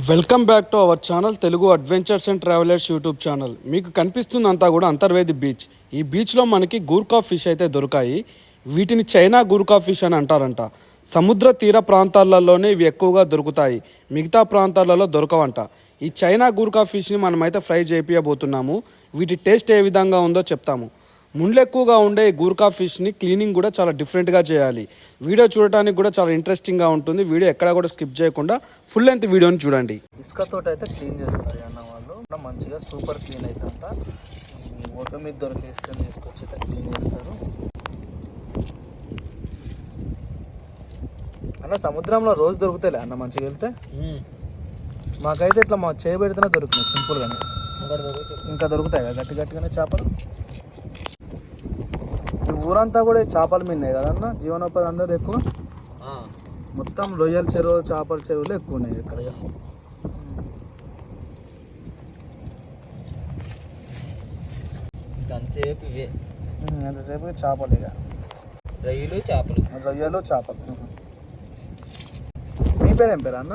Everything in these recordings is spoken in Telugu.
Welcome back to our channel Telugu adventures and travellers YouTube channel. మీకు కనిపిస్తుందంతా కూడా అంతర్వేది బీచ్. ఈ బీచ్లో మనకి గూర్కా ఫిష్ అయితే దొరికాయి. వీటిని చైనా గూర్కా ఫిష్ అని అంటారంట. సముద్ర తీర ప్రాంతాలలోనే ఇవి ఎక్కువగా దొరుకుతాయి. మిగతా ప్రాంతాలలో దొరకవంట. ఈ చైనా గూర్కా ఫిష్ని మనమైతే ఫ్రై చేపియబోతున్నాము. వీటి టేస్ట్ ఏ విధంగా ఉందో చెప్తాము. ముండ్లు ఎక్కువగా ఉండే గూర్కా ఫిష్ని క్లీనింగ్ కూడా చాలా డిఫరెంట్గా చేయాలి. వీడియో చూడటానికి కూడా చాలా ఇంట్రెస్టింగ్గా ఉంటుంది. వీడియో ఎక్కడ కూడా స్కిప్ చేయకుండా ఫుల్ లెంత్ వీడియోని చూడండి. ఇసుకతో అయితే క్లీన్ చేస్తారు అన్న వాళ్ళు. ఇంకా మంచిగా సూపర్ క్లీన్ అవుతుంట ఈ ఒడ్డు మీద దొరికే ఇసుకని తీసుకొచ్చి అయితే క్లీన్ చేస్తారు. అన్న సముద్రంలో రోజు దొరుకుతాయిలే అన్న మంచిగా వెళ్తే? మాకైతే ఇట్లా మా చేయ పెడితేనే దొరుకుతున్నాయి సింపుల్గానే. ఇంకా దొరుకుతాయి కదా గట్టి గట్టిగానే చేపలు? ఈ ఊరంతా కూడా చేపలు మిన్నాయి కదన్న జీవనోపాధి అందరూ ఎక్కువ? మొత్తం రొయ్యల చెరువు చేపల చెరువులు ఎక్కువ ఉన్నాయి ఇక్కడ. అంతసేపు ఇవే. ఎంతసేపు చేపలు ఇక. రొయ్యలు చేపలు. రొయ్యలు చేపలు. మీ పేరు ఏం పేరు అన్న?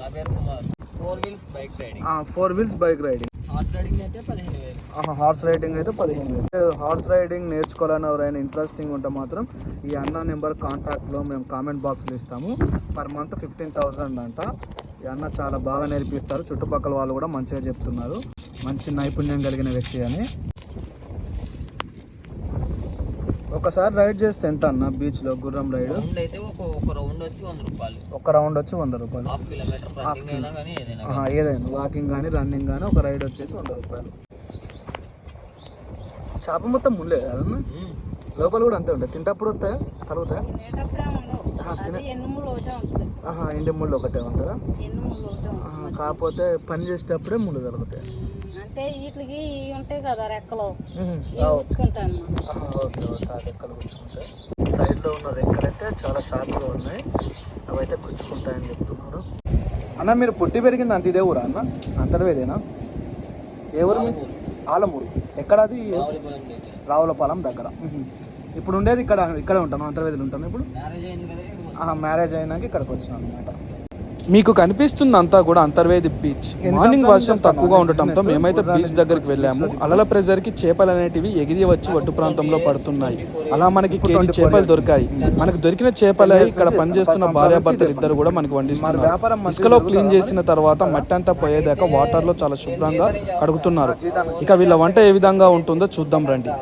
నా పేరు Kumar. Four wheels bike riding. Four wheels bike riding. Horse riding అయితే పదిహేను వేలు. హార్స్ రైడింగ్ అయితే పదిహేను వేలు. హార్స్ రైడింగ్ నేర్చుకోవాలని ఎవరైనా ఇంట్రెస్టింగ్ ఉంటే మాత్రం ఈ అన్న నెంబర్ కాంటాక్ట్లో మేము కామెంట్ బాక్స్లో ఇస్తాము. పర్ మంత్ ఫిఫ్టీన్ థౌసండ్ అంట. ఈ అన్న చాలా బాగా నేర్పిస్తారు. చుట్టుపక్కల వాళ్ళు కూడా మంచిగా చెప్తున్నారు. మంచి నైపుణ్యం కలిగిన వ్యక్తి అని. ఒకసారి రైడ్ చేస్తే ఎంత అన్న బీచ్లో గుర్రం రైడ్ రౌండ్ అయితే ఒక ఒక రౌండ్ వచ్చి వంద రూపాయలు. ఒక రౌండ్ వచ్చి వంద రూపాయలు. హాఫ్ కిలోమీటర్ Half రన్నింగ్ అయినా కానీ ఏదైనా వాకింగ్ కానీ. రన్నింగ్ కానీ ఒక రైడ్ వచ్చేసి వంద రూపాయలు. చేప మొత్తం ముళ్ళే కదన్న. లోపల కూడా అంతే ఉంటాయి. తింటప్పుడు వస్తాయా? తలుగుతాయా ఎండి ముళ్ళు ఒకటే ఉంటుందా. కాకపోతే పని చేసేటప్పుడే ముళ్ళు తలుగుతాయి అంటే వీటికి ఇవి ఉంటాయి కదా రెక్కలు. ఆహా, ఓకే ఓకే. ఆ రెక్కలు గుచ్చుకుంటాయి. సైడ్లో ఉన్న రెక్కలైతే చాలా షార్ప్గా ఉన్నాయి. అవి అయితే గుచ్చుకుంటాయని చెప్తున్నారు. అన్న మీరు పుట్టి పెరిగింది అంత ఇదే ఊరా అన్న? అంతర్వేదేనా? ఏ ఊరు ఆలమూరు. ఎక్కడ అది రావులపాలెం దగ్గర. ఇప్పుడు ఉండేది ఇక్కడ ఇక్కడే ఉంటాను అంతర్వేదిలో ఉంటాను ఇప్పుడు? మ్యారేజ్ అయినాక ఇక్కడికి వచ్చినాను అనమాట మీకు కనిపిస్తుందంతా కూడా అంతర్వేది బీచ్ మార్నింగ్ వర్షం తక్కువగా ఉండటంతో మేమైతే బీచ్ దగ్గరికి వెళ్ళాము. అలల ప్రెజర్కి చేపలు అనేటివి ఎగిరి వచ్చి ఒట్టు ప్రాంతంలో పడుతున్నాయి. అలా మనకి కేజీ చేపలు దొరికాయి. మనకు దొరికిన చేపలే ఇక్కడ పనిచేస్తున్న భార్యాభర్తలు ఇద్దరు కూడా మనకి వండిస్తున్నారు. ఇసుకలో క్లీన్ చేసిన తర్వాత మట్టి అంతా పోయేదాకా వాటర్లో చాలా శుభ్రంగా కడుగుతున్నారు. ఇక వీళ్ళ వంట ఏ విధంగా ఉంటుందో చూద్దాం రండి.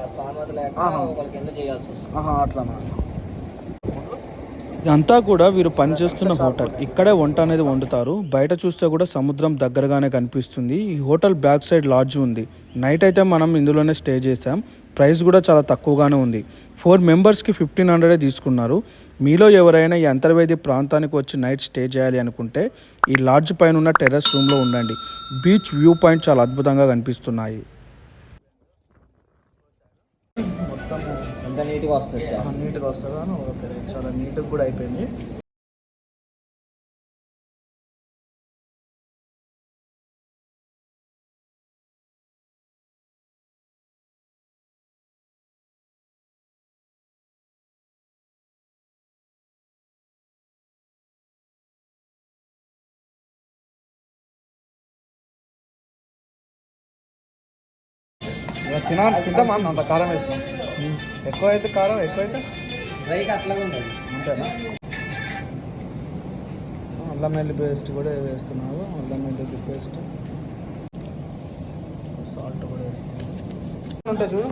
అట్లానా? ఇదంతా కూడా వీరు పనిచేస్తున్న హోటల్. ఇక్కడే వంట అనేది వండుతారు. బయట చూస్తే కూడా సముద్రం దగ్గరగానే కనిపిస్తుంది. ఈ హోటల్ బ్యాక్ సైడ్ లాడ్జ్ ఉంది. నైట్ అయితే మనం ఇందులోనే స్టే చేసాం ప్రైస్ కూడా చాలా తక్కువగానే ఉంది. ఫోర్ మెంబర్స్కి ఫిఫ్టీన్ హండ్రెడే తీసుకున్నారు. మీలో ఎవరైనా ఈ అంతర్వేది ప్రాంతానికి వచ్చి నైట్ స్టే చేయాలి అనుకుంటే ఈ లాడ్జ్ పైన ఉన్న టెర్రస్ రూమ్లో ఉండండి. బీచ్ వ్యూ పాయింట్ చాలా అద్భుతంగా కనిపిస్తున్నాయి. నీట్గా వస్తుంది చేప. నీట్గా వస్తుందా ఓకే చాలా నీట్గా కూడా అయిపోయింది తినా అన్న అంత కారం వేసుకో. ఎక్కువ అయితే కారం ఎక్కువ అయితే రైట్ అట్లాగే ఉంటుంది అంతేనా? అల్లం వెల్లి పేస్ట్ కూడా వేస్తున్నావు అల్లం వెల్లుల్లి పేస్ట్. సాల్ట్ కూడా వేస్తున్నావు ఉంటాయి చూడు.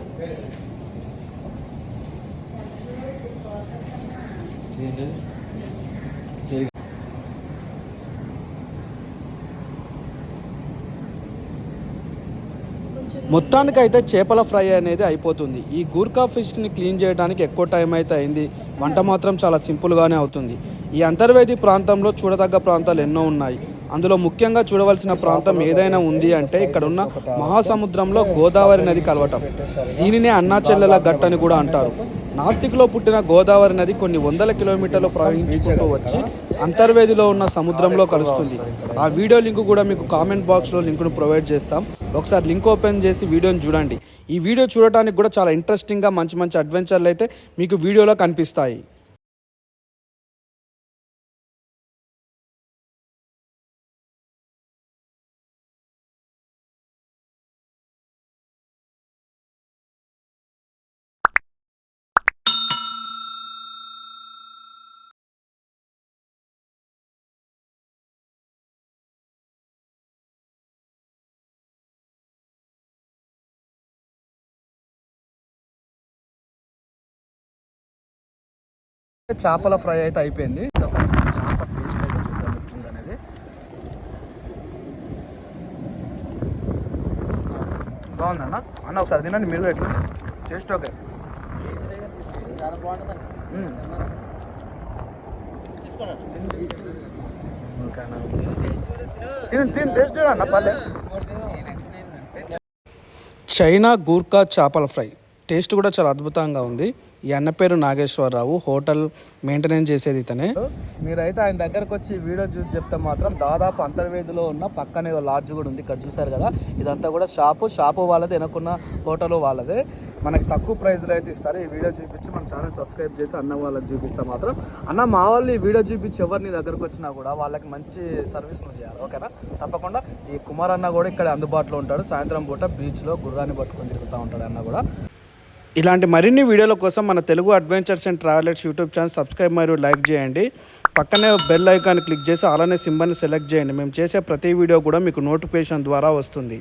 మొత్తానికైతే చేపల ఫ్రై అనేది అయిపోతుంది. ఈ గూర్కా ఫిష్ని క్లీన్ చేయడానికి ఎక్కువ టైం అయితే అయింది. వంట మాత్రం చాలా సింపుల్గానే అవుతుంది. ఈ అంతర్వేది ప్రాంతంలో చూడదగ్గ ప్రాంతాలు ఎన్నో ఉన్నాయి. అందులో ముఖ్యంగా చూడవలసిన ప్రాంతం ఏదైనా ఉంది అంటే ఇక్కడ ఉన్న మహాసముద్రంలో గోదావరి నది కలవటం. దీనినే అన్నాచెల్లెల గట్ట అని కూడా అంటారు. నాస్తిక్లో పుట్టిన గోదావరి నది కొన్ని వందల కిలోమీటర్లు ప్రవహించుకుంటూ వచ్చి అంతర్వేదిలో ఉన్న సముద్రంలో కలుస్తుంది. ఆ వీడియో లింక్ కూడా మీకు కామెంట్ బాక్స్లో లింక్ను ప్రొవైడ్ చేస్తాం. ఒకసారి లింక్ ఓపెన్ చేసి వీడియోని చూడండి. ఈ వీడియో చూడటానికి కూడా చాలా ఇంట్రెస్టింగ్గా మంచి మంచి అడ్వెంచర్లు అయితే మీకు వీడియోలో కనిపిస్తాయి. చేపల ఫ్రై అయితే అయిపోయింది. చేప టేస్ట్ అయితే చూద్దాం ఎట్లుంది అనేది బాగుందన్న? అన్న ఒకసారి తినండి మీరు ఎట్లా? Taste okay. తిని తిని టేస్ట్ అన్న పర్లేదు. చైనా గూర్ఖా చేపల ఫ్రై. టేస్ట్ కూడా చాలా అద్భుతంగా ఉంది. ఈ అన్న పేరు నాగేశ్వరరావు హోటల్ మెయింటెనెన్స్ చేసేది ఇతనే. మీరైతే ఆయన దగ్గరకు వచ్చి వీడియో చూసి చెప్తే మాత్రం దాదాపు అంతర్వేదిలో ఉన్న పక్కనే లాడ్జ్ కూడా ఉంది. ఇక్కడ చూసారు కదా ఇదంతా కూడా షాపు. షాపు వాళ్ళది వెనకున్న హోటల్ వాళ్ళదే. మనకి తక్కువ ప్రైస్లో అయితే ఇస్తారు. ఈ వీడియో చూపించి మన ఛానల్ సబ్స్క్రైబ్ చేసి అన్న వాళ్ళకి చూపిస్తే మాత్రం. అన్న మా వాళ్ళు ఈ వీడియో చూపించి ఎవరిని దగ్గరకు వచ్చినా కూడా వాళ్ళకి మంచి సర్వీస్ చేయాలి. ఓకేనా? తప్పకుండా ఈ కుమార్ అన్న కూడా ఇక్కడ అందుబాటులో ఉంటాడు. సాయంత్రం పూట బీచ్లో గుర్రాన్ని పట్టుకొని తిరుగుతూ ఉంటాడు అన్న కూడా. ఇలాంటి మరిన్ని వీడియోల కోసం మన Telugu adventures and travellers YouTube channel subscribe మరియు లైక్ చేయండి. పక్కనే బెల్ ఐకాన్ క్లిక్ చేసి అలానే సింబల్ని సెలెక్ట్ చేయండి. మేము చేసే ప్రతి వీడియో కూడా మీకు నోటిఫికేషన్ ద్వారా వస్తుంది.